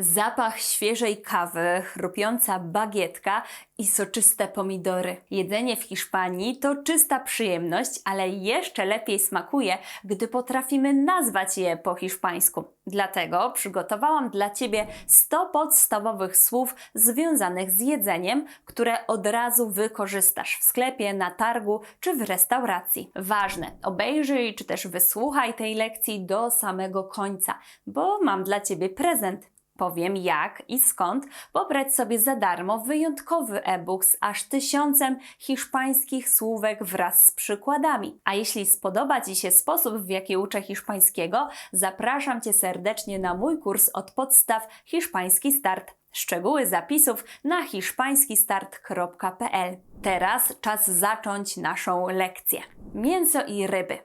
Zapach świeżej kawy, chrupiąca bagietka i soczyste pomidory. Jedzenie w Hiszpanii to czysta przyjemność, ale jeszcze lepiej smakuje, gdy potrafimy nazwać je po hiszpańsku. Dlatego przygotowałam dla Ciebie 100 podstawowych słów związanych z jedzeniem, które od razu wykorzystasz w sklepie, na targu czy w restauracji. Ważne, obejrzyj czy też wysłuchaj tej lekcji do samego końca, bo mam dla Ciebie prezent. Powiem jak i skąd pobrać sobie za darmo wyjątkowy e-book z aż tysiącem hiszpańskich słówek wraz z przykładami. A jeśli spodoba Ci się sposób, w jaki uczę hiszpańskiego, zapraszam Cię serdecznie na mój kurs od podstaw Hiszpański Start. Szczegóły zapisów na hiszpańskistart.pl. Teraz czas zacząć naszą lekcję. Mięso i ryby.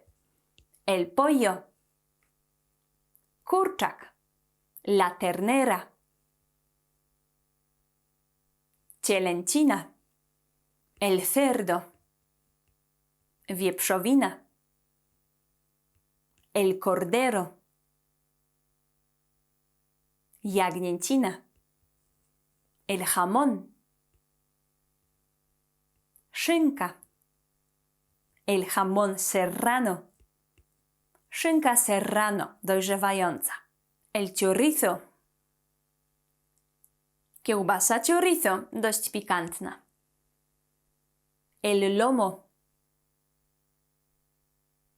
El pollo. Kurczak la ternera, cielęcina, el cerdo, wieprzowina, el cordero, jagnięcina, el jamón, szynka, el jamón serrano, szynka serrano dojrzewająca el chorizo. Kiełbasa chorizo dość pikantna. El lomo.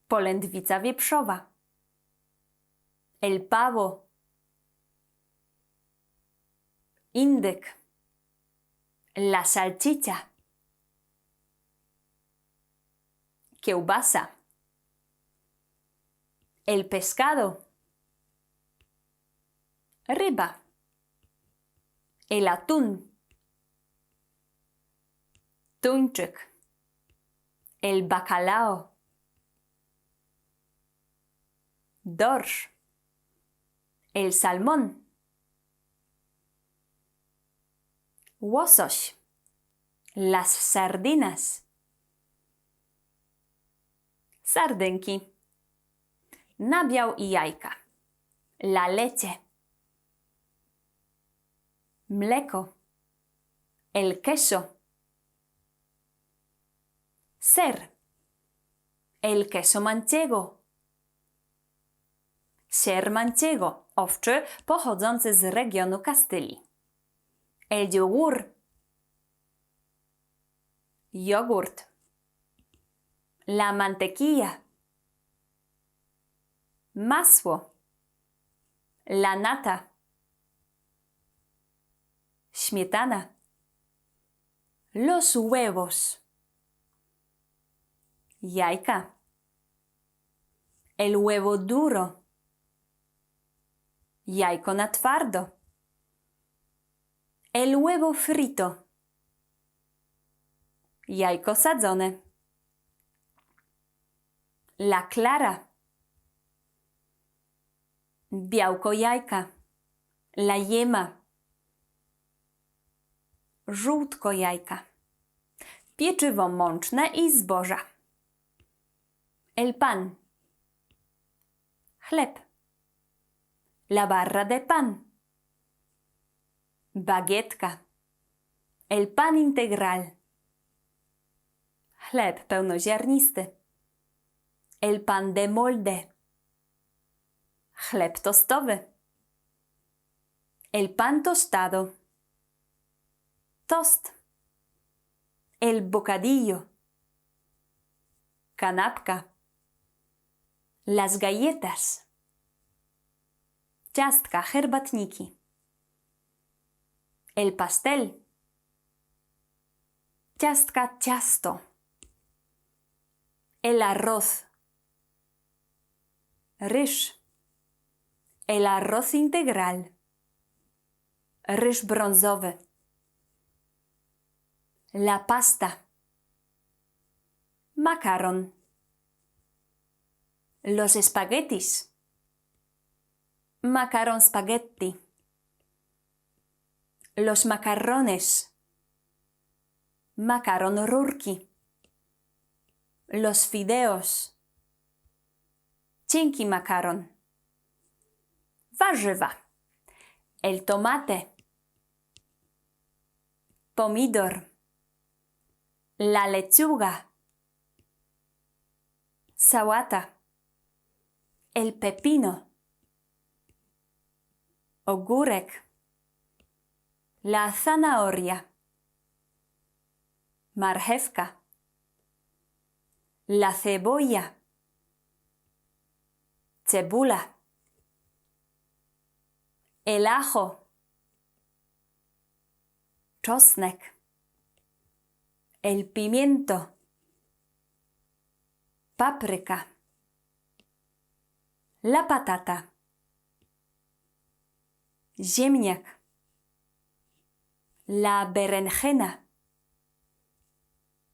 Polędwica wieprzowa. El pavo. Indyk. La salchicha. Kiełbasa. El pescado ryba, el atún, tuńczyk, el bacalao, dorsz, el salmón, łosoś, las sardinas, sardynki, nabiał i jajka, la leche mleko, el queso, ser, el queso manchego, ser manchego, owczy pochodzący z regionu Kastylii, el yogur, jogurt, la mantequilla, masło, la nata, śmietana. Los huevos. Jajka. El huevo duro. Jajko na twardo. El huevo frito. Jajko sadzone. La clara. Białko jajka. La yema żółtko jajka, pieczywo mączne i zboża, el pan, chleb, la barra de pan, bagietka, el pan integral, chleb pełnoziarnisty, el pan de molde, chleb tostowy, el pan tostado, tost, el bocadillo, kanapka, las galletas, ciastka, herbatniki, el pastel, ciastka, ciasto, el arroz, ryż, el arroz integral, ryż brązowy, la pasta, macaron, los espaguetis, macaron spaghetti, los macarrones, macaron rurki, los fideos, cinki macaron, warzywa, el tomate, pomidor, la lechuga, sałata, el pepino, ogórek, la zanahoria, marchewka, la cebolla, cebula, el ajo, czosnek, el pimiento, papryka, la patata, ziemniak, la berenjena,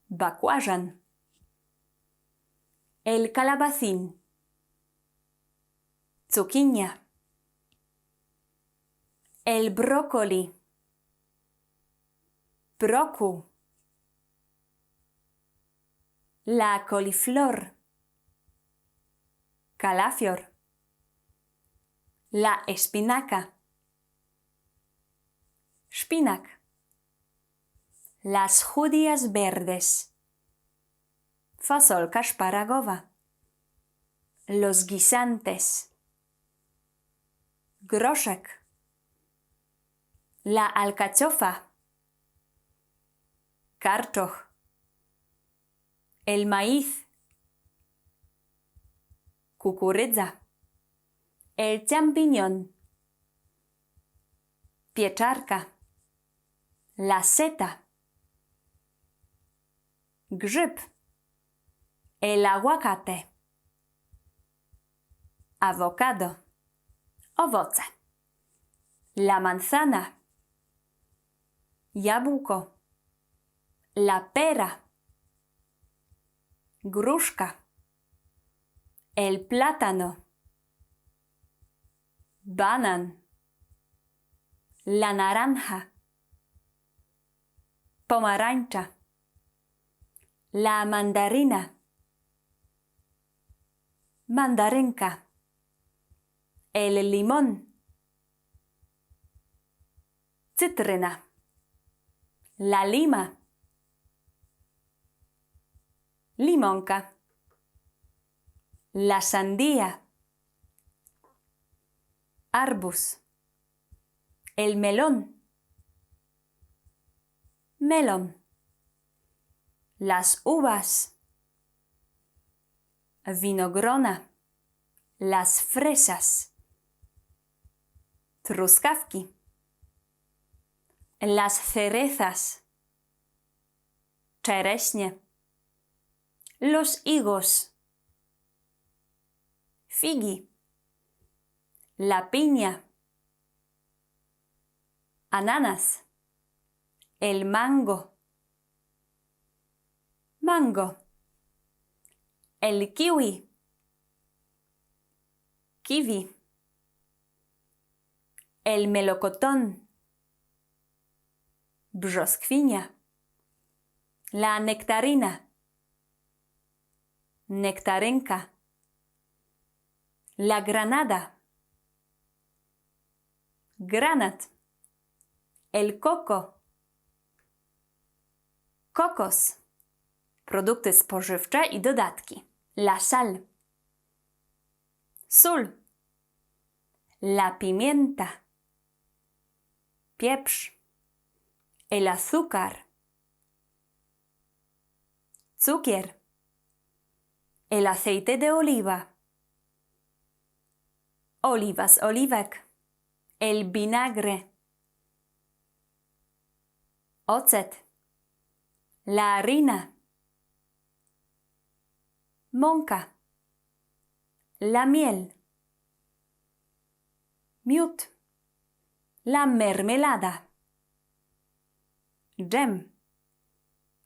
bakłażan, el calabacín, zucchina, el brócoli, broku, la coliflor, calafior, la espinaca, szpinak, las judías verdes, fasolka szparagowa, los guisantes, groszek, la alcachofa, karczoch, el maíz, kukurydza, el champiñón, pieczarka, la seta, grzyb, el aguacate, awokado, owoce, la manzana, jabłko, la pera, gruszka, el plátano, banan, la naranja, pomarańcza, la mandarina, mandarynka, el limón, cytryna, la lima, limonka, la sandía, arbus, el melón, melón, las uvas, winogrona, las fresas, truskawki, las cerezas, czereśnie, los higos, figi, la piña, ananas, el mango, mango, el kiwi, kiwi, el melocotón, brzoskwinia, la nectarina, nectarynka, la granada, granat, el coco, kokos, produkty spożywcze i dodatki, la sal, sól, la pimienta, pieprz, el azúcar, cukier, el aceite de oliva, olivas oliwek, el vinagre, ocet, la harina, mąka, la miel, miód, la mermelada, dżem,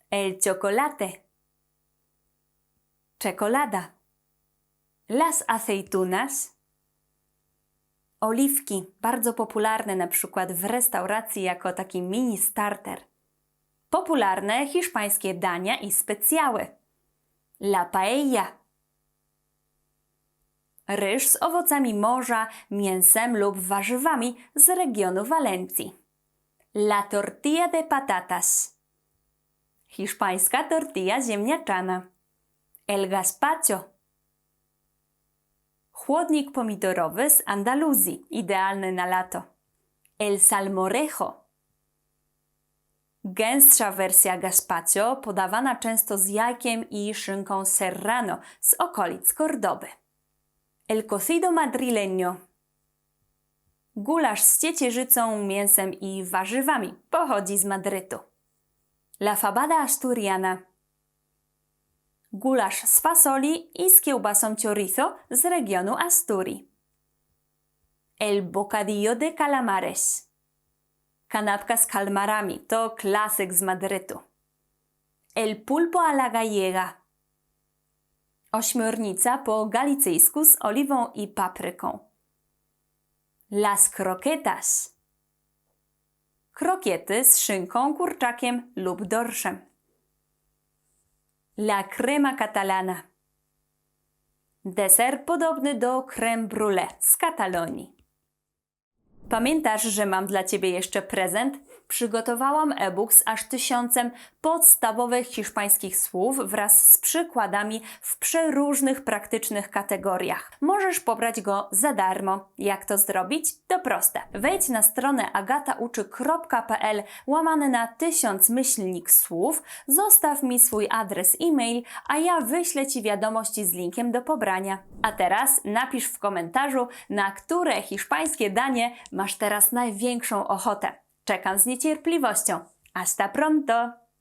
el chocolate, czekolada, las aceitunas, oliwki, bardzo popularne na przykład w restauracji jako taki mini starter. Popularne hiszpańskie dania i specjały. La paella, Ryż z owocami morza, mięsem lub warzywami z regionu Walencji. La tortilla de patatas. Hiszpańska tortilla ziemniaczana. El gazpacho. Chłodnik pomidorowy z Andaluzji, idealny na lato. El salmorejo. Gęstsza wersja gazpacho, podawana często z jajkiem i szynką serrano z okolic Cordoby. El cocido madrileño. Gulasz z ciecierzycą, mięsem i warzywami pochodzi z Madrytu. La fabada asturiana. Gulasz z fasoli i z kiełbasą chorizo z regionu Asturii. El bocadillo de calamares. Kanapka z kalmarami to klasyk z Madrytu. El pulpo a la gallega. Ośmiornica po galicyjsku z oliwą i papryką. Las croquetas. Krokiety z szynką, kurczakiem lub dorszem. La crema catalana. Deser podobny do creme brulee z Katalonii. Pamiętasz, że mam dla Ciebie jeszcze prezent? Przygotowałam e-book z aż tysiącem podstawowych hiszpańskich słów wraz z przykładami w przeróżnych praktycznych kategoriach. Możesz pobrać go za darmo. Jak to zrobić? To proste. Wejdź na stronę agatauczy.pl łamane na tysiąc myślnik słów, zostaw mi swój adres e-mail, a ja wyślę Ci wiadomości z linkiem do pobrania. A teraz napisz w komentarzu, na które hiszpańskie danie masz teraz największą ochotę. Czekam z niecierpliwością. Hasta pronto!